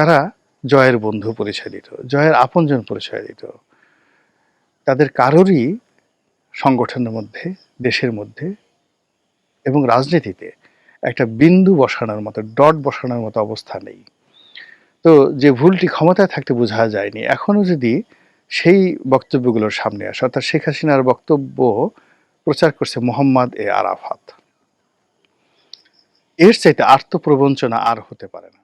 তারা জয়ের বন্ধু পরিচয় দিত জয়ের আপনজন পরিচয় দিত তাদের কারোরই সংগঠনের মধ্যে, দেশের মধ্যে এবং রাজনীতিতে একটা বিন্দু বসানোর মতো, ডট বসানোর মতো অবস্থা নেই। তো যে ভুলটি ক্ষমতায় থাকতে বোঝা যায়নি এখনও যদি সেই বক্তব্যগুলোর সামনে আসে, অর্থাৎ শেখ হাসিনার বক্তব্য প্রচার করছে মোহাম্মদ এ আরাফাত। এর চাইতে আত্মপ্রবঞ্চনা আর হতে পারে না।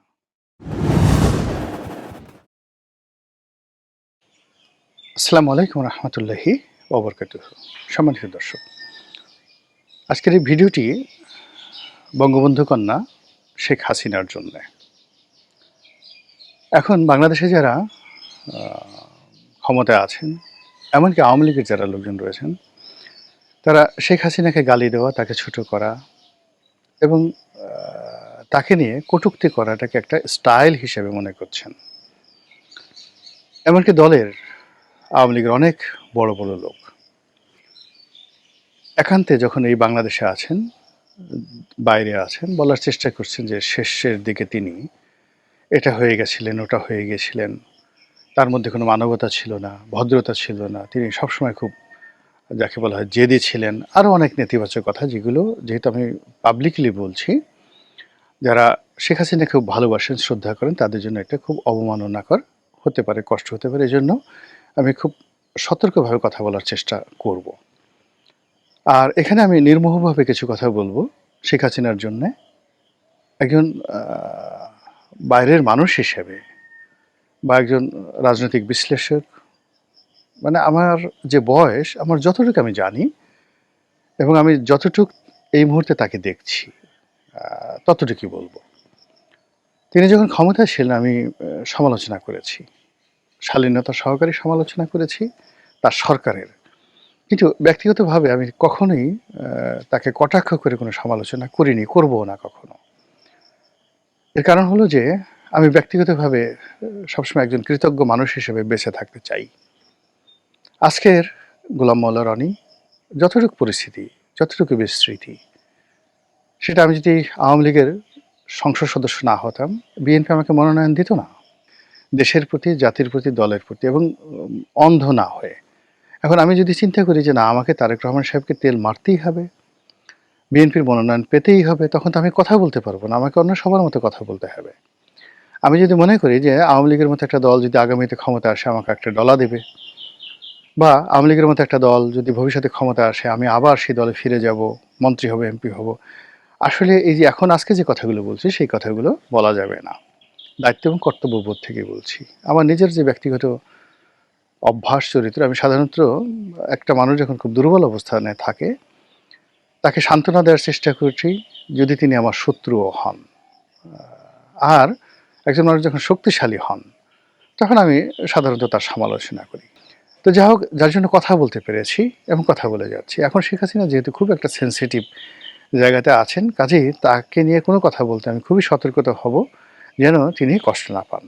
আসসালামু আলাইকুম রহমতুল্লাহি ওবরকাত সম্মানিত দর্শক, আজকের এই ভিডিওটি বঙ্গবন্ধু কন্যা শেখ হাসিনার জন্য। এখন বাংলাদেশে যারা ক্ষমতায় আছেন, এমনকি আওয়ামী লীগের যারা লোকজন রয়েছেন, তারা শেখ হাসিনাকে গালি দেওয়া, তাকে ছোট করা এবং তাকে নিয়ে কটূক্তি করাটাকে একটা স্টাইল হিসেবে মনে করছেন। এমনকি দলের আওয়ামী লীগের অনেক বড় বড় লোক। একান্তে যখন এই বাংলাদেশে আছেন, বাইরে আছেন, বলার চেষ্টা করছেন যে শেষের দিকে তিনি, এটা হয়ে গেছিলেন, ওটা হয়ে গেছিলেন, তার মধ্যে কোনো মানবতা ছিল না, ভদ্রতা ছিল না, তিনি সবসময় খুব, যাকে বলা হয় জেদি ছিলেন। আরও অনেক নেতিবাচক কথা যেগুলো, যেহেতু আমি পাবলিকলি বলছি, যারা শেখ হাসিনা খুব ভালোবাসেন, শ্রদ্ধা করেন, তাদের জন্য এটা খুব অবমাননাকর হতে পারে, কষ্ট হতে পারে। এজন্য আমি খুব সতর্কভাবে কথা বলার চেষ্টা করব। আর এখানে আমি নির্মোহভাবে কিছু কথা বলব শেখ হাসিনার জন্যে। একজন বাইরের মানুষ হিসেবে বা একজন রাজনৈতিক বিশ্লেষক। মানে আমার যে বয়স, আমার যতটুকু আমি জানি এবং আমি যতটুকু এই মুহূর্তে তাকে দেখছি ততটুকুই বলব। তিনি যখন ক্ষমতায় ছিলেন আমি সমালোচনা করেছি। শালীনতা সহকারে সমালোচনা করেছি তার সরকারের। কিন্তু ব্যক্তিগতভাবে আমি কখনোই তাকে কটাক্ষ করে কোনো সমালোচনা করিনি করব না কখনো। এর কারণ হলো যে, আমি ব্যক্তিগতভাবে সবসময় একজন কৃতজ্ঞ মানুষ হিসেবে বেঁচে থাকতে চাই। আজকের গোলাম মোল্লা রনি, যতটুকু পরিস্থিতি, যতটুকু বিস্তৃতি, সেটা আমি যদি আওয়ামী লীগের সংসদ সদস্য না হতাম, বিএনপি আমাকে মনোনয়ন দিত না। দেশের প্রতি, জাতির প্রতি, দলের প্রতি এবং অন্ধ না হয়ে। এখন আমি যদি চিন্তা করি যে না, আমাকে তারেক রহমান সাহেবকে তেল মারতেই হবে, বিএনপির মনোনয়ন পেতেই হবে, তখন তো আমি কথা বলতে পারব না, আমাকে অন্য সবার মতো কথা বলতে হবে। আমি যদি মনে করি যে আওয়ামী লীগের মতো একটা দল যদি আগামীতে ক্ষমতা আসে, আমাকে একটা ডলা দেবে, বা আওয়ামী লীগের মতো একটা দল যদি ভবিষ্যতে ক্ষমতা আসে, আমি আবার সেই দলে ফিরে যাব, মন্ত্রী হব, এমপি হব। আসলে এই যে এখন আজকে যে কথাগুলো বলছি, সেই কথাগুলো বলা যাবে না। দায়িত্ব এবং কর্তব্যবোধ থেকে বলছি। আমার নিজের যে ব্যক্তিগত অভ্যাস, চরিত্র, আমি সাধারণত একটা মানুষ যখন খুব দুর্বল অবস্থানে থাকে, তাকে সান্ত্বনা দেওয়ার চেষ্টা করছি যদি তিনি আমার শত্রুও হন। আর একজন মানুষ যখন শক্তিশালী হন, তখন আমি সাধারণত তার সমালোচনা করি। তো যাই হোক, যার জন্য কথা বলতে পেরেছি এবং কথা বলে যাচ্ছি। এখন শেখ হাসিনা যেহেতু খুব একটা সেন্সিটিভ জায়গাতে আছেন, কাজেই তাকে নিয়ে কোনো কথা বলতে আমি খুবই সতর্কতা হব। যেন তিনি কষ্ট না পান।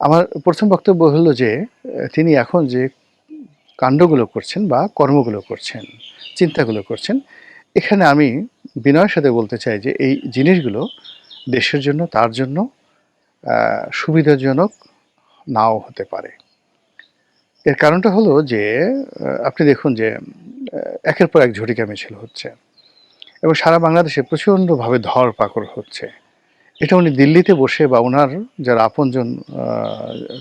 আমার প্রথম বক্তব্য হলো যে, তিনি এখন যে কাণ্ডগুলো করছেন বা কর্মগুলো করছেন, চিন্তাগুলো করছেন, এখানে আমি বিনয়ের সাথে বলতে চাই যে, এই জিনিসগুলো দেশের জন্য, তার জন্য সুবিধাজনক নাও হতে পারে। এর কারণটা হলো যে আপনি দেখুন যে একের পর এক ঝটিকা মিছিল হচ্ছে। এবং সারা বাংলাদেশে প্রচণ্ডভাবে ধরপাকড় হচ্ছে। এটা উনি দিল্লিতে বসে বা ওনার যারা আপনজন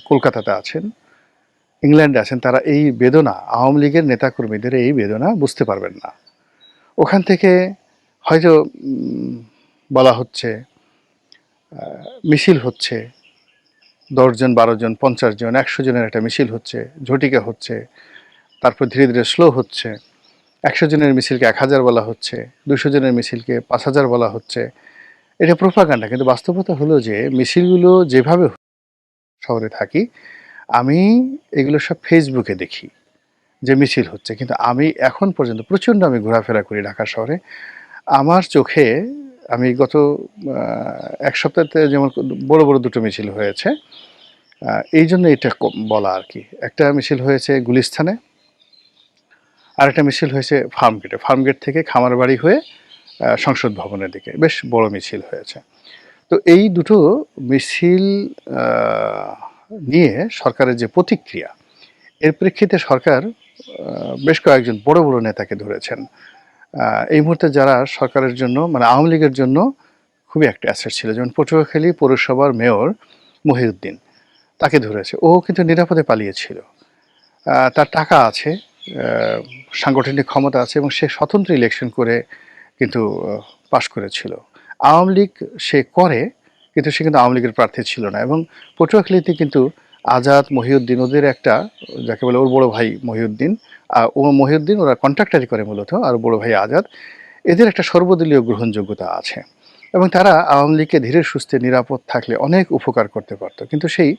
কলকাতাতে আছেন, ইংল্যান্ডে আছেন, তারা এই বেদনা, আওয়ামী লীগের নেতাকর্মীদের এই বেদনা বুঝতে পারবেন না। ওখান থেকে হয়তো বলা হচ্ছে মিছিল হচ্ছে দশজন বারো জন, পঞ্চাশ জন, একশো জনের একটা মিছিল হচ্ছে, ঝটিকা হচ্ছে, তারপর ধীরে ধীরে স্লো হচ্ছে, একশো জনের মিছিলকে এক হাজার বলা হচ্ছে, দুশো জনের মিছিলকে পাঁচ হাজার বলা হচ্ছে এটা প্রোপাগান্ডা, কিন্তু বাস্তবতা হলো যে মিছিলগুলো যেভাবে শহরে থাকি, আমি এগুলো সব ফেসবুকে দেখি যে মিছিল হচ্ছে। কিন্তু আমি এখন পর্যন্ত প্রচণ্ড আমি ঘোরাফেরা করি ঢাকা শহরে। আমার চোখে, আমি গত এক সপ্তাহতে যেমন বড় বড় দুটো মিছিল হয়েছে এই জন্য এটা বলা আর কি। একটা মিছিল হয়েছে গুলিস্থানে আর একটা মিছিল হয়েছে ফার্মগেটে। ফার্মগেট থেকে খামারবাড়ি হয়ে সংসদ ভবনের দিকে। বেশ বড় মিছিল হয়েছে। তো এই দুটো মিছিল নিয়ে সরকারের যে প্রতিক্রিয়া, এর প্রেক্ষিতে সরকার বেশ কয়েকজন বড় বড় নেতাকে ধরেছেন। এই মুহূর্তে যারা সরকারের জন্য মানে আওয়ামী লীগের জন্য খুবই একটা অ্যাসেট ছিল। যেমন পটুয়াখালী পৌরসভার মেয়র মহিউদ্দিন তাকে ধরেছে। ও কিন্তু নিরাপদে পালিয়েছিল। তার টাকা আছে সাংগঠনিক ক্ষমতা আছে এবং সে স্বতন্ত্র ইলেকশন করে কিন্তু পাশ করেছিল। আওয়ামী লীগ সে করে, কিন্তু সে কিন্তু আওয়ামী লীগের প্রার্থী ছিল না এবং পটুয়াখালীতে কিন্তু আজাদ মহিউদ্দিন ওদের একটা, যাকে বলে ওর বড় ভাই মহিউদ্দিন ও মহিউদ্দিন ওরা কন্ট্রাক্টারি করে মূলত, আর বড় ভাই আজাদ। এদের একটা সর্বদলীয় গ্রহণযোগ্যতা আছে এবং তারা আওয়ামী লীগকে ধীরে সুস্থে নিরাপদ থাকলে অনেক উপকার করতে পারতো। কিন্তু সেই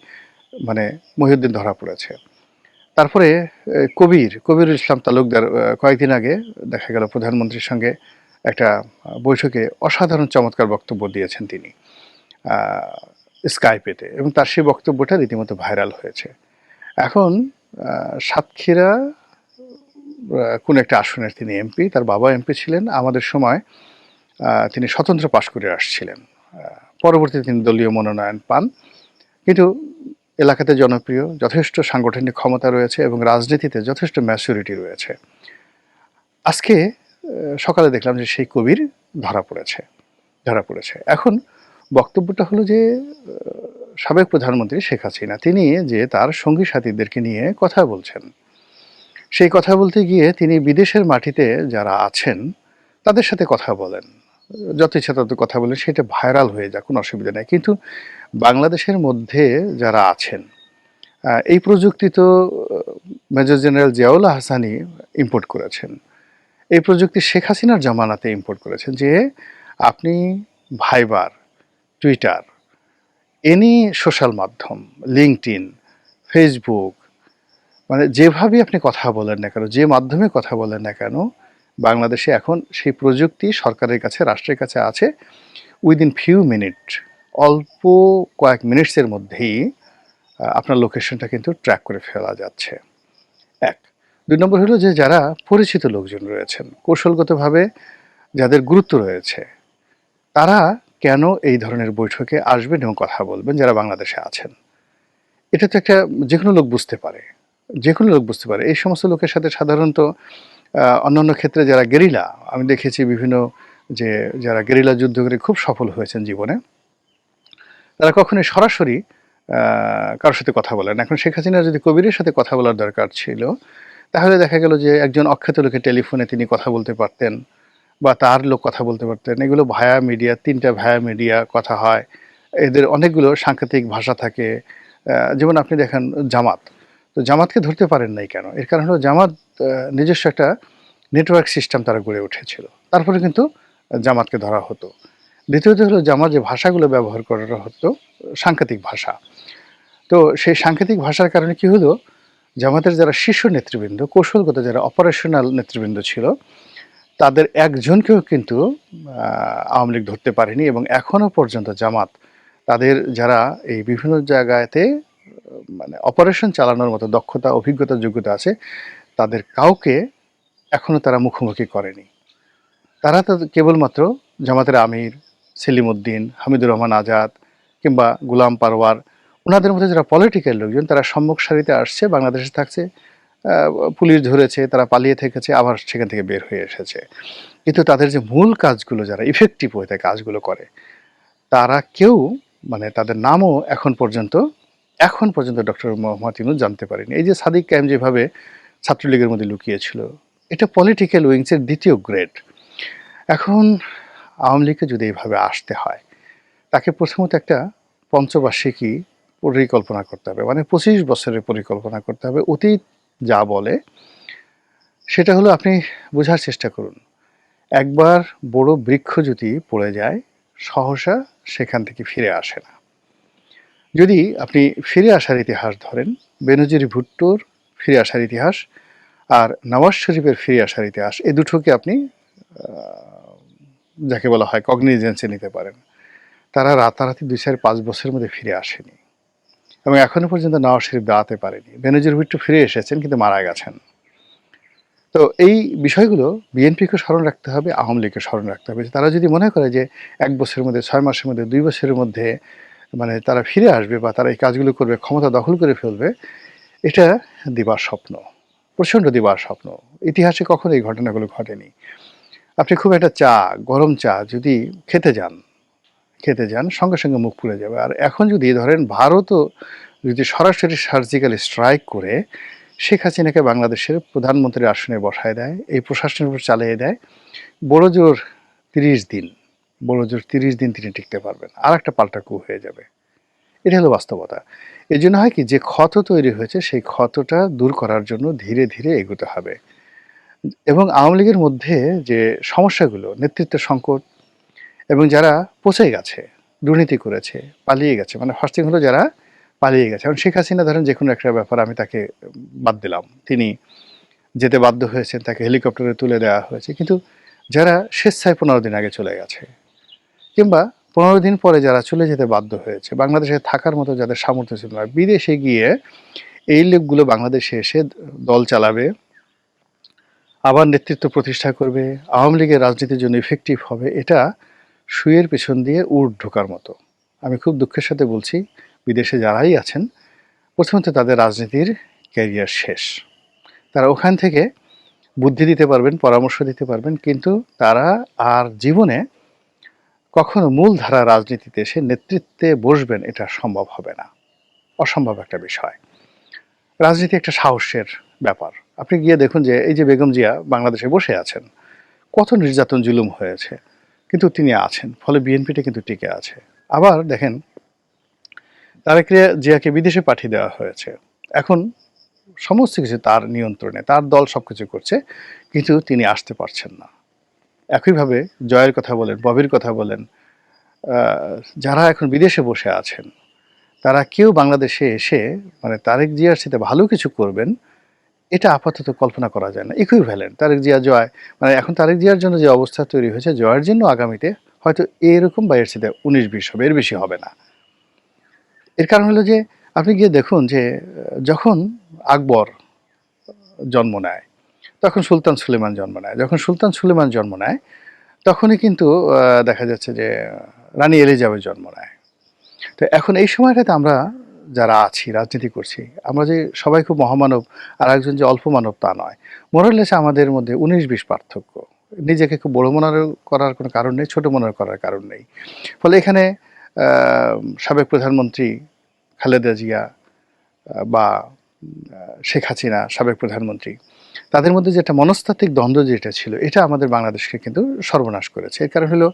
মানে মহিউদ্দিন ধরা পড়েছে। তারপরে কবির, কবিরুল ইসলাম তালুকদার কয়েকদিন আগে দেখা গেল প্রধানমন্ত্রীর সঙ্গে একটা বৈঠকে অসাধারণ চমৎকার বক্তব্য দিয়েছেন তিনি স্কাইপেতে এবং তার সেই বক্তব্যটা রীতিমতো ভাইরাল হয়েছে। এখন সাতক্ষীরা কোন একটা আসনের তিনি এমপি, তার বাবা এমপি ছিলেন। আমাদের সময় তিনি স্বতন্ত্র পাশ করে আসছিলেন। পরবর্তীতে তিনি দলীয় মনোনয়ন পান। কিন্তু এলাকাতে জনপ্রিয়, যথেষ্ট সাংগঠনিক ক্ষমতা রয়েছে এবং রাজনীতিতে যথেষ্ট ম্যাচুরিটি রয়েছে। আজকে সকালে দেখলাম যে সেই কবির ধরা পড়েছে ধরা পড়েছে। এখন বক্তব্যটা হলো যে, সাবেক প্রধানমন্ত্রী শেখ হাসিনা, তিনি যে তার সঙ্গী সাথীদেরকে নিয়ে কথা বলছেন, সেই কথা বলতে গিয়ে তিনি বিদেশের মাটিতে যারা আছেন, তাদের সাথে কথা বলেন। যত ইচ্ছা তত কথা বলেন, সেটা ভাইরাল হয়ে যাক, কোনো অসুবিধা নেই। কিন্তু বাংলাদেশের মধ্যে যারা আছেন এই প্রযুক্তি তো মেজর জেনারেল জিয়াউল হাসানি ইম্পোর্ট করেছেন। এই প্রযুক্তি শেখ হাসিনার জামানাতে ইম্পোর্ট করেছেন যে আপনি ভাইবার টুইটার এনি সোশ্যাল মাধ্যম লিঙ্কড ইন ফেসবুক মানে যেভাবে আপনি কথা বলেন না কেন, যে মাধ্যমে কথা বলেন না কেন, বাংলাদেশে এখন সেই প্রযুক্তি সরকারের কাছে, রাষ্ট্রের কাছে আছে। উইদিন ফিউ মিনিট অল্প কয়েক মিনিটসের মধ্যেই আপনার লোকেশনটা কিন্তু ট্র্যাক করে ফেলা যাচ্ছে। দুই নম্বর হলো যে যারা পরিচিত লোকজন রয়েছেন, কৌশলগতভাবে যাদের গুরুত্ব রয়েছে, তারা কেন এই ধরনের বৈঠকে আসবেন এবং কথা বলবেন যারা বাংলাদেশে আছেন? এটা তো একটা যে কোনো লোক বুঝতে পারে যে কোনো লোক বুঝতে পারে। এই সমস্ত লোকের সাথে সাধারণত অন্যান্য ক্ষেত্রে যারা গেরিলা, আমি দেখেছি বিভিন্ন যে যারা গেরিলা যুদ্ধ করে খুব সফল হয়েছেন জীবনে, তারা কখনোই সরাসরি কারোর সাথে কথা বলেন এখন শেখ হাসিনা যদি কবিরের সাথে কথা বলার দরকার ছিল তাহলে দেখা গেল যে একজন অখ্যাত লোকের টেলিফোনে তিনি কথা বলতে পারতেন বা তার লোক কথা বলতে পারতেন। এগুলো ভায়া মিডিয়া, তিনটা ভায়া মিডিয়া কথা হয়। এদের অনেকগুলো সাংকেতিক ভাষা থাকে। যেমন আপনি দেখেন জামাত। তো জামাতকে ধরতে পারেন নাই কেন? এর কারণ হলো জামাত নিজস্ব একটা নেটওয়ার্ক সিস্টেম তারা গড়ে উঠেছিল। তারপরে কিন্তু জামাতকে ধরা হতো। দ্বিতীয়ত হলো জামাত যে ভাষাগুলো ব্যবহার করা হতো, সাংকেতিক ভাষা। তো সেই সাংকেতিক ভাষার কারণে কি হলো? জামাতের যারা শীর্ষ নেতৃবৃন্দ, কৌশলগত যারা অপারেশনাল নেতৃবৃন্দ ছিল, তাদের একজনকেও কিন্তু আওয়ামী লীগ ধরতে পারেনি এবং এখনও পর্যন্ত জামাত তাদের যারা এই বিভিন্ন জায়গাতে মানে অপারেশন চালানোর মতো দক্ষতা, অভিজ্ঞতা, যোগ্যতা আছে, তাদের কাউকে এখনও তারা মুখোমুখি করেনি। তারা তো কেবলমাত্র জামাতের আমির সেলিম উদ্দিন, হামিদুর রহমান আজাদ কিংবা গুলাম পারওয়ার ওনাদের মধ্যে যারা পলিটিক্যাল লোকজন, তারা সম্মুখ সারিতে আসছে, বাংলাদেশে থাকছে পুলিশ ধরেছে, তারা পালিয়ে থেকেছে, আবার সেখান থেকে বের হয়ে এসেছে। কিন্তু তাদের যে মূল কাজগুলো, যারা ইফেক্টিভ হয়ে থাকে কাজগুলো করে, তারা কেউ মানে তাদের নামও এখন পর্যন্ত এখন পর্যন্ত ডক্টর মোহাম্মদ জানতে পারেনি। এই যে সাদিক ক্যাম যেভাবে ছাত্রলীগের মধ্যে লুকিয়েছিল, এটা পলিটিক্যাল উইংসের দ্বিতীয় গ্রেড এখন আওয়ামী লীগকে যদি এইভাবে আসতে হয়, তাকে প্রথমত একটা পঞ্চবার্ষিকী পরিকল্পনা করতে হবে। মানে পঁচিশ বছরের পরিকল্পনা করতে হবে। অতীত যা বলে, সেটা হলো আপনি বোঝার চেষ্টা করুন। একবার বড় বৃক্ষ যদি পড়ে যায়, সহসা সেখান থেকে ফিরে আসে না। যদি আপনি ফিরে আসার ইতিহাস ধরেন, বেনজির ভুট্টোর ফিরে আসার ইতিহাস আর নওয়াজ শরীফের ফিরে আসার ইতিহাস, এ দুটোকে আপনি যাকে বলা হয় কগনিজেন্সে নিতে পারেন। তারা রাতারাতি দুই চার পাঁচ বছরের মধ্যে ফিরে আসেনি। এবং এখনও পর্যন্ত নওয়াজ শরীফ দাঁড়াতে পারেনি। বেনজির ভুট্টো ফিরে এসেছেন, কিন্তু মারা গেছেন। তো এই বিষয়গুলো বিএনপিকে স্মরণ রাখতে হবে, আওয়ামী লীগকে স্মরণ রাখতে হবে। তারা যদি মনে করে যে এক বছরের মধ্যে, ছয় মাসের মধ্যে, দুই বছরের মধ্যে মানে তারা ফিরে আসবে বা তারা এই কাজগুলো করবে, ক্ষমতা দখল করে ফেলবে, এটা দিবার স্বপ্ন। প্রচণ্ড দিবার স্বপ্ন। ইতিহাসে কখনো এই ঘটনাগুলো ঘটেনি। আপনি খুব একটা চা, গরম চা যদি খেতে যান খেতে যান, সঙ্গে সঙ্গে মুখ পুড়ে যাবে। আর এখন যদি ধরেন ভারতও যদি সরাসরি সার্জিক্যাল স্ট্রাইক করে, শেখ হাসিনাকে বাংলাদেশের প্রধানমন্ত্রীর আসনে বসায় দেয়, এই প্রশাসনের উপর চালিয়ে দেয় বড় জোর তিরিশ দিন বড় জোর তিরিশ দিন তিনি টিকতে পারবেন আর একটা পাল্টা কু হয়ে যাবে। এটা হলো বাস্তবতা। এই জন্য হয় কি, যে ক্ষত তৈরি হয়েছে, সেই ক্ষতটা দূর করার জন্য ধীরে ধীরে এগোতে হবে। এবং আওয়ামী লীগের মধ্যে যে সমস্যাগুলো, নেতৃত্ব সংকট এবং যারা পচে গেছে, দুর্নীতি করেছে, পালিয়ে গেছে মানে ফার্স্ট থিং হলো যারা পালিয়ে গেছে। এখন শেখ হাসিনা ধরেন যে কোনো একটা ব্যাপার আমি তাকে বাদ দিলাম। তিনি যেতে বাধ্য হয়েছেন, তাকে হেলিকপ্টারে তুলে দেওয়া হয়েছে। কিন্তু যারা স্বেচ্ছায় পনেরো দিন আগে চলে গেছে, কিংবা পনেরো দিন পরে যারা চলে যেতে বাধ্য হয়েছে, বাংলাদেশে থাকার মতো যাদের সামর্থ্য ছিল না, বিদেশে গিয়ে এই লোকগুলো বাংলাদেশে এসে দল চালাবে, আবার নেতৃত্ব প্রতিষ্ঠা করবে, আওয়ামী লীগের রাজনীতির জন্য ইফেক্টিভ হবে, এটা শুয়ের পেছন দিয়ে উঠ ঢোকার মতো। আমি খুব দুঃখের সাথে বলছি, বিদেশে যারাই আছেন, প্রথমত তাদের রাজনীতির ক্যারিয়ার শেষ। তারা ওখান থেকে বুদ্ধি দিতে পারবেন, পরামর্শ দিতে পারবেন, কিন্তু তারা আর জীবনে কখনো মূলধারা রাজনীতিতে এসে নেতৃত্বে বসবেন এটা সম্ভব হবে না। অসম্ভব একটা বিষয়। রাজনীতি একটা সাহসের ব্যাপার। আপনি গিয়ে দেখুন যে এই যে বেগম জিয়া বাংলাদেশে বসে আছেন, কত নির্যাতন জুলুম হয়েছে। কিন্তু তিনি আছেন, ফলে বিএনপিটা কিন্তু টিকে আছে। আবার দেখেন, তারেক জিয়াকে বিদেশে পাঠিয়ে দেওয়া হয়েছে। এখন সমস্ত কিছু তার নিয়ন্ত্রণে, তার দল সব কিছু করছে, কিন্তু তিনি আসতে পারছেন না। একইভাবে জয়ের কথা বলেন, ববির কথা বলেন যারা এখন বিদেশে বসে আছেন, তারা কেউ বাংলাদেশে এসে মানে তারেক জিয়ার সাথে ভালো কিছু করবেন এটা আপাতত কল্পনা করা যায় না ইকুইভ্যালেন্ট তারেক জিয়া জয় মানে এখন তারেক জিয়ার জন্য যে অবস্থা তৈরি হয়েছে, জয়ের জন্য আগামীতে হয়তো এরকম বা এর সাথে উনিশ বিশ হবে, এর বেশি হবে না। এর কারণ হলো যে, আপনি গিয়ে দেখুন যে, যখন আকবর জন্ম নেয়, তখন সুলতান সুলেমান জন্ম নেয়, যখন সুলতান সুলেমান জন্ম নেয়, তখনই কিন্তু দেখা যাচ্ছে যে, রানী এলিজাবেথ জন্ম নেয়। তো এখন এই সময়টাতে আমরা যারা আছি, রাজনীতি করছি, আমরা যে সবাই খুব মহামানব, আর একজন যে অল্প মানব তা নয়। মোরালেসে আমাদের মধ্যে উনিশ বিশ পার্থক্য। নিজেকে খুব বড় মনে করার কোনো কারণ নেই, ছোটো মনে করার কারণ নেই। ফলে এখানে সাবেক প্রধানমন্ত্রী খালেদা জিয়া বা শেখ হাসিনা, সাবেক প্রধানমন্ত্রী, তাদের মধ্যে যেটা মনস্তাত্ত্বিক দ্বন্দ্ব যেটা ছিল, এটা আমাদের বাংলাদেশকে কিন্তু সর্বনাশ করেছে। এর কারণ হলো,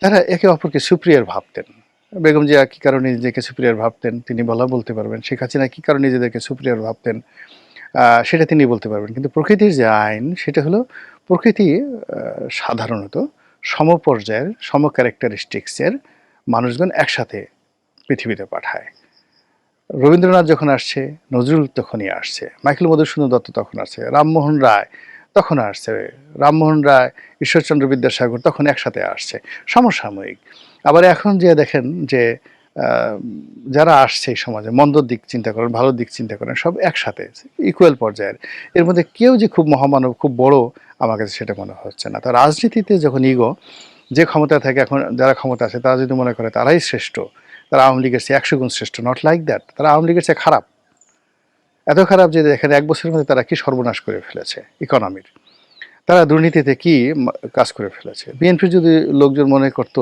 তারা একে অপরকে সুপ্রিয়ার ভাবতেন। বেগম জিয়া কী কারণে নিজেকে সুপ্রিয়ার ভাবতেন? তিনি বলা বলতে পারবেন। শেখ হাসিনা কী কারণে নিজেদেরকে সুপ্রিয়ার ভাবতেন? সেটা তিনি বলতে পারবেন। কিন্তু প্রকৃতির যে আইন, সেটা হলো প্রকৃতি সাধারণত সমপর্যায়ের, সম ক্যারেক্টারিস্টিক্সের মানুষজন একসাথে পৃথিবীতে পাঠায়। রবীন্দ্রনাথ যখন আসছে, নজরুল তখনই আসছে, মাইকেল মধুসূদন দত্ত তখন আসছে, রামমোহন রায় তখন আসছে, রামমোহন রায়, ঈশ্বরচন্দ্র বিদ্যাসাগর তখন একসাথে আসছে। সমসাময়িক আবার এখন যে দেখেন যে যারা আসছে এই সমাজে মন্দ দিক চিন্তা করেন ভালো দিক চিন্তা করেন, সব একসাথে ইকুয়াল পর্যায়ের। এর মধ্যে কেউ যে খুব মহামানব, খুব বড়, আমার কাছে সেটা মনে হচ্ছে না। তো রাজনীতিতে যখন ইগো যে ক্ষমতা থাকে এখন, যারা ক্ষমতা আছে, তারা যদি মনে করে তারাই শ্রেষ্ঠ, তারা আওয়ামী লীগের চেয়ে একশো গুণ শ্রেষ্ঠ নট লাইক দ্যাট তারা আওয়ামী লীগের চেয়ে খারাপ। এত খারাপ যে দেখেন এক বছরের মধ্যে তারা কি সর্বনাশ করে ফেলেছে ইকোনমির তারা দুর্নীতিতে কি কাজ করে ফেলেছে? বিএনপি যদি লোকজন মনে করতো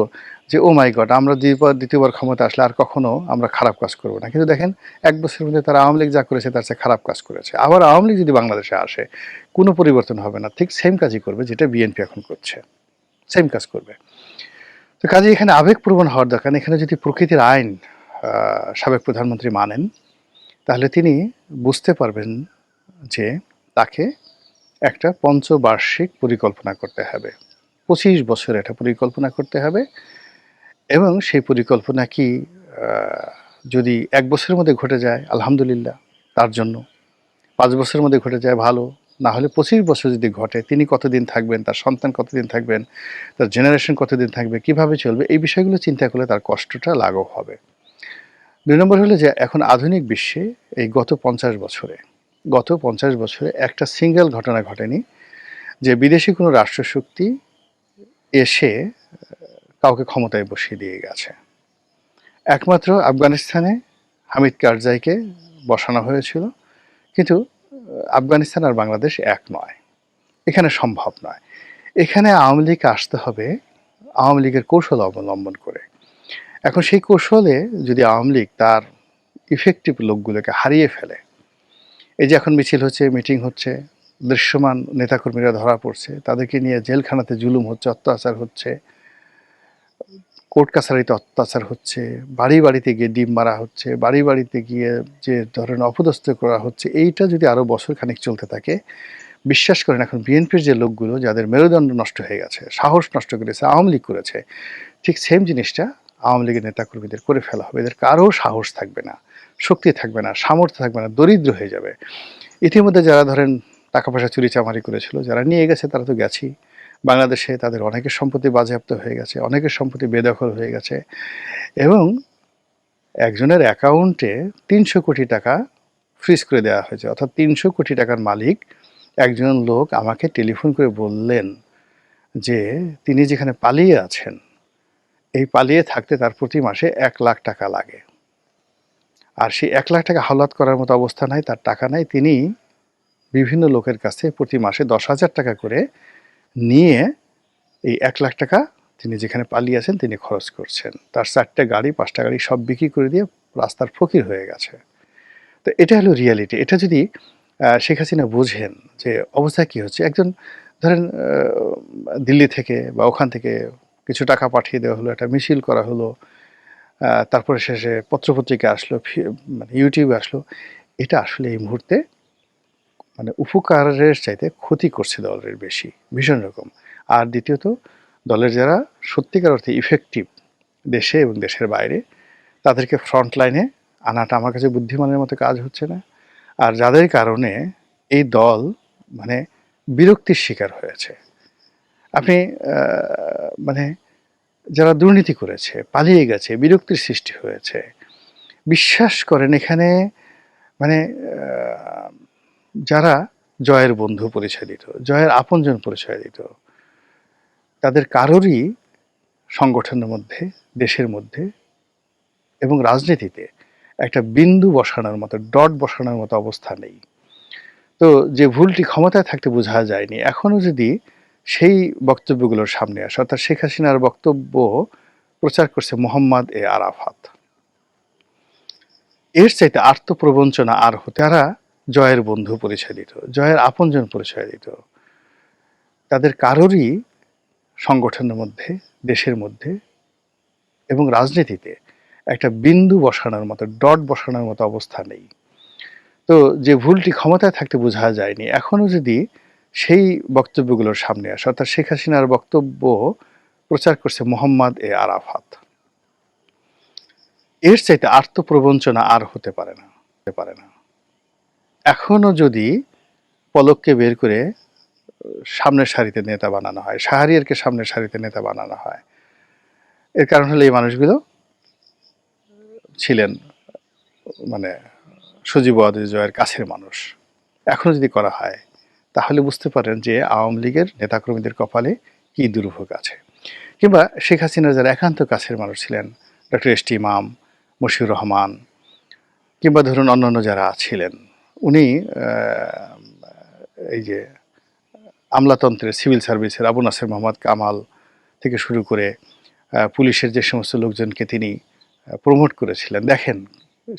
যে ও মাই গড আমরা দ্বিতীয়বার দ্বিতীয়বার ক্ষমতা আসলে আর কখনো আমরা খারাপ কাজ করব না। কিন্তু দেখেন, এক বছরের মধ্যে তারা আওয়ামী লীগ যা করেছে তার চেয়ে খারাপ কাজ করেছে। আবার আওয়ামী লীগ যদি বাংলাদেশে আসে, কোনো পরিবর্তন হবে না। ঠিক সেম কাজই করবে যেটা বিএনপি এখন করছে। সেম কাজ করবে। তো কাজে এখানে আবেগপ্রবণ হওয়ার দরকার এখানে যদি প্রকৃতির আইন সাবেক প্রধানমন্ত্রী মানেন, তাহলে তিনি বুঝতে পারবেন যে, তাকে একটা পঞ্চবার্ষিক পরিকল্পনা করতে হবে। পঁচিশ বছর একটা পরিকল্পনা করতে হবে এবং সেই পরিকল্পনা কি যদি এক বছরের মধ্যে ঘটে যায়, আলহামদুলিল্লাহ, তার জন্য। পাঁচ বছরের মধ্যে ঘটে যায়, ভালো। না হলে পঁচিশ বছর যদি ঘটে, তিনি কতদিন থাকবেন, তার সন্তান কতদিন থাকবেন, তার জেনারেশন কতদিন থাকবে, কীভাবে চলবে, এই বিষয়গুলো চিন্তা করলে তার কষ্টটা লাঘব হবে। দুই নম্বর হলো যে, এখন আধুনিক বিশ্বে এই গত পঞ্চাশ বছরে গত পঞ্চাশ বছরে একটা সিঙ্গেল ঘটনা ঘটেনি, যে বিদেশি কোনো রাষ্ট্রশক্তি এসে কাউকে ক্ষমতায় বসিয়ে দিয়ে গেছে। একমাত্র আফগানিস্তানে হামিদ কারজাইকে বসানো হয়েছিল, কিন্তু আফগানিস্তান আর বাংলাদেশ এক নয়। এখানে সম্ভব নয়। এখানে আওয়ামী লীগ আসতে হবে আওয়ামী লীগের কৌশল অবলম্বন করে। এখন সেই কৌশলে যদি আওয়ামী লীগ তার ইফেক্টিভ লোকগুলোকে হারিয়ে ফেলে এই যে এখন মিছিল হচ্ছে, মিটিং হচ্ছে, দৃশ্যমান নেতাকর্মীরা ধরা পড়ছে, তাদেরকে নিয়ে জেলখানাতে জুলুম হচ্ছে, অত্যাচার হচ্ছে কোর্ট কাছারিতে অত্যাচার হচ্ছে, বাড়ি বাড়িতে গিয়ে ডিম মারা হচ্ছে, বাড়ি বাড়িতে গিয়ে যে ধরেন অপদস্থ করা হচ্ছে, এইটা যদি আরও বছর খানিক চলতে থাকে, বিশ্বাস করেন এখন বিএনপির যে লোকগুলো, যাদের মেরুদণ্ড নষ্ট হয়ে গেছে, সাহস নষ্ট করেছে, আওয়ামী লীগ করেছে, ঠিক সেম জিনিসটা আওয়ামী লীগের নেতাকর্মীদের করে ফেলা হবে, এদের কারও সাহস থাকবে না। শক্তি থাকবে না, সামর্থ্য থাকবে না, দরিদ্র হয়ে যাবে। ইতিমধ্যে যারা ধরেন টাকা পয়সা চুরি চামারি করেছিল, যারা নিয়ে গেছে তারা তো গেছেই। বাংলাদেশে তাদের অনেকের সম্পত্তি বাজেয়াপ্ত হয়ে গেছে, অনেকের সম্পত্তি বেদখল হয়ে গেছে এবং একজনের অ্যাকাউন্টে তিনশো কোটি টাকা ফ্রিজ করে দেওয়া হয়েছে। অর্থাৎ তিনশো কোটি টাকার মালিক একজন লোক আমাকে টেলিফোন করে বললেন যে, তিনি যেখানে পালিয়ে আছেন, এই পালিয়ে থাকতে তার প্রতি মাসে এক লাখ টাকা লাগে। আর সেই এক লাখ টাকা হাওলাত করার মতো অবস্থা নাই, তার টাকা নাই। তিনি বিভিন্ন লোকের কাছে প্রতি মাসে দশ হাজার টাকা করে নিয়ে এই এক লাখ টাকা তিনি যেখানে পালিয়ে আছেন, তিনি খরচ করছেন। তার চারটে গাড়ি, পাঁচটা গাড়ি সব বিক্রি করে দিয়ে রাস্তার ফকির হয়ে গেছে। তো এটা হলো রিয়ালিটি এটা যদি শেখ হাসিনা বুঝেন যে অবস্থা কি হচ্ছে, একজন ধরেন দিল্লি থেকে বা ওখান থেকে কিছু টাকা পাঠিয়ে দেওয়া হলো, একটা মিছিল করা হলো তারপরে শেষে পত্রপত্রিকা আসলো মানে ইউটিউবে আসলো। এটা আসলে এই মুহূর্তে মানে উপকারের চাইতে ক্ষতি করছে দলের বেশি, ভীষণ রকম। আর দ্বিতীয়ত, দলের যারা সত্যিকার অর্থে ইফেক্টিভ দেশে এবং দেশের বাইরে, তাদেরকে ফ্রন্ট লাইনে আনাটা আমার কাছে বুদ্ধিমানের মতো কাজ হচ্ছে না। আর যাদের কারণে এই দল মানে বিরক্তির শিকার হয়েছে। আপনি মানে যারা দুর্নীতি করেছে, পালিয়ে গেছে, বিরক্তির সৃষ্টি হয়েছে, বিশ্বাস করেন এখানে মানে যারা জয়ের বন্ধু পরিচয় দিত জয়ের আপনজন পরিচয় দিত তাদের কারোরই সংগঠনের মধ্যে, দেশের মধ্যে এবং রাজনীতিতে একটা বিন্দু বসানোর মতো, ডট বসানোর মতো অবস্থা নেই। তো যে ভুলটি ক্ষমতায় থাকতে বোঝা যায়নি, এখনও যদি সেই বক্তব্যগুলোর সামনে আসে। অর্থাৎ শেখ হাসিনার বক্তব্য প্রচার করছে মোহাম্মদ এ আরাফাত। এর চাইতে আত্মপ্রবঞ্চনা আর তারা জয়ের বন্ধু পরিচয় দিত জয়ের আপনজন পরিচয় দিত তাদের কারোরই সংগঠনের মধ্যে, দেশের মধ্যে এবং রাজনীতিতে একটা বিন্দু বসানোর মতো, ডট বসানোর মতো অবস্থা নেই। তো যে ভুলটি ক্ষমতায় থাকতে বোঝা যায়নি, এখনও যদি সেই বক্তব্যগুলোর সামনে আসে। অর্থাৎ শেখ হাসিনার বক্তব্য প্রচার করছে মোহাম্মদ এ আরাফাত। এর চাইতে আত্মপ্রবঞ্চনা আর হতে পারে না, হতে পারে না। এখনও যদি পলককে বের করে সামনের সারিতে নেতা বানানো হয়, শাহরিয়ারকে সামনের সারিতে নেতা বানানো হয়, এর কারণ হলো এই মানুষগুলো ছিলেন মানে সজীব জয়ের কাছের মানুষ। এখনও যদি করা হয় তাহলে বুঝতে পারেন যে আওয়ামী লীগের নেতাকর্মীদের কপালে কি দুর্ভোগ আছে। কিংবা শেখ হাসিনার যারা একান্ত কাছের মানুষ ছিলেন, ডক্টর এস টি ইমাম, মশিউর রহমান, কিংবা ধরুন অন্যান্য যারা ছিলেন, উনি এই যে আমলাতন্ত্রের সিভিল সার্ভিসের আবু নাসের মোহাম্মদ কামাল থেকে শুরু করে পুলিশের যে সমস্ত লোকজনকে তিনি প্রমোট করেছিলেন, দেখেন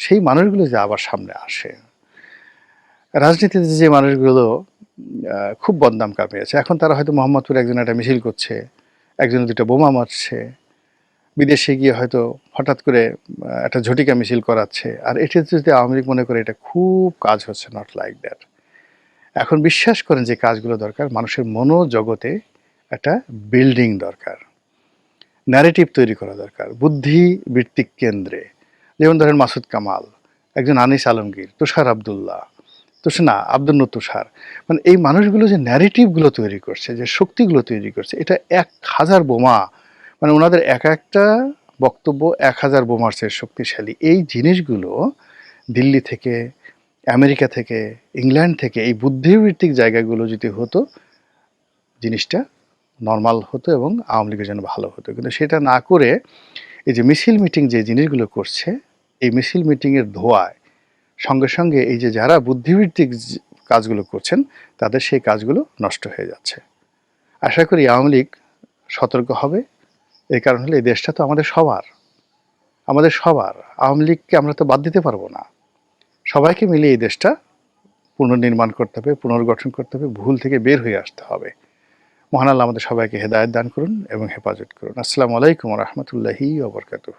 সেই মানুষগুলো যে আবার সামনে আসে। রাজনীতিতে যে মানুষগুলো খুব বদনাম কামিয়েছে। এখন তারা হয়তো মোহাম্মদপুরে একজন একটা মিছিল করছে, একজন দুটো বোমা মারছে, বিদেশে গিয়ে হয়তো হঠাৎ করে একটা ঝটিকা মিছিল করাচ্ছে। আর এটা যদি আওয়ামী লীগ মনে করে, এটা খুব কাজ হচ্ছে নট লাইক দ্যাট এখন বিশ্বাস করেন যে কাজগুলো দরকার, মানুষের মনোজগতে একটা বিল্ডিং দরকার ন্যারেটিভ তৈরি করা দরকার বুদ্ধি বৃত্তিক কেন্দ্রে। যেমন ধরেন মাসুদ কামাল, একজন আনিস আলমগীর, তুষার আবদুল্লাহ। তুষার না, আব্দুল তুষার মানে এই মানুষগুলো যে ন্যারেটিভগুলো তৈরি করছে, যে শক্তিগুলো তৈরি করছে, এটা এক হাজার বোমা। মানে ওনাদের এক একটা বক্তব্য এক হাজার বোমার চেয়ে শক্তিশালী। এই জিনিসগুলো দিল্লি থেকে, আমেরিকা থেকে, ইংল্যান্ড থেকে, এই বুদ্ধিবৃত্তিক জায়গাগুলো যদি হতো, জিনিসটা নর্মাল হতো এবং আওয়ামী লীগের জন্য ভালো হতো। কিন্তু সেটা না করে এই যে মিছিল মিটিং যে জিনিসগুলো করছে, এই মিছিল মিটিংয়ের ধোয়ায় সঙ্গে সঙ্গে এই যে যারা বুদ্ধিবৃত্তিক যে কাজগুলো করছেন, তাদের সেই কাজগুলো নষ্ট হয়ে যাচ্ছে। আশা করি আওয়ামী লীগ সতর্ক হবে। এই কারণ হলো এই দেশটা তো আমাদের সবার। আমাদের সবার। আওয়ামী লীগকে আমরা তো বাদ দিতে পারব না। সবাইকে মিলে এই দেশটা পুনর্নির্মাণ করতে হবে, পুনর্গঠন করতে হবে, ভুল থেকে বের হয়ে আসতে হবে। মহান আল্লাহ আমাদের সবাইকে হেদায়ত দান করুন এবং হেফাজত করুন। আসসালামু আলাইকুম রহমতুল্লাহি ওবরকাতুহ